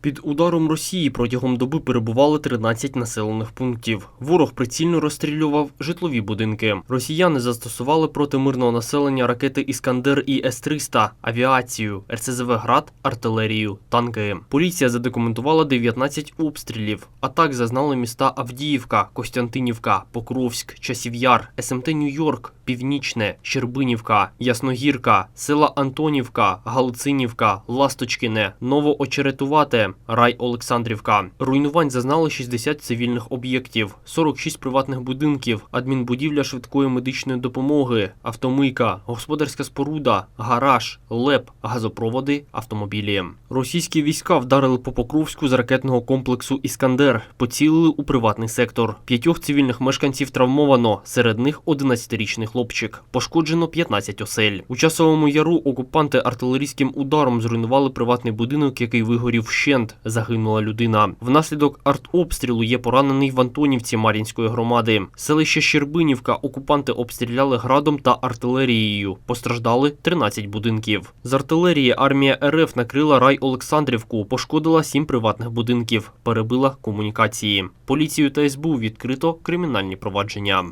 Під ударом Росії протягом доби перебували 13 населених пунктів. Ворог прицільно розстрілював житлові будинки. Росіяни застосували проти мирного населення ракети Іскандер і С-300, авіацію, РСЗВ «Град», артилерію, танки. Поліція задокументувала 19 обстрілів. Атак зазнали міста Авдіївка, Костянтинівка, Покровськ, Часів'яр, СМТ Нью-Йорк, Північне, Щербинівка, Ясногірка, села Антонівка, Галицинівка, Ласточкине, Новоочеретувате, Рай Олександрівка. Руйнувань зазнали 60 цивільних об'єктів, 46 приватних будинків, адмінбудівля швидкої медичної допомоги, автомийка, господарська споруда, гараж, леп, газопроводи, автомобілі. Російські війська вдарили по Покровську з ракетного комплексу Іскандер, поцілили у приватний сектор. П'ятьох цивільних мешканців травмовано, серед них 11-річний хлопчик. Пошкоджено 15 осель. У часовому яру окупанти артилерійським ударом зруйнували приватний будинок, який вигорів вщент. Загинула людина. Внаслідок артобстрілу є поранений в Антонівці Мар'їнської громади. Селище Щербинівка окупанти обстріляли градом та артилерією. Постраждали 13 будинків. З артилерії армія РФ накрила рай Олександрівку, пошкодила 7 приватних будинків, перебила комунікації. Поліцію та СБУ відкрито кримінальні провадження.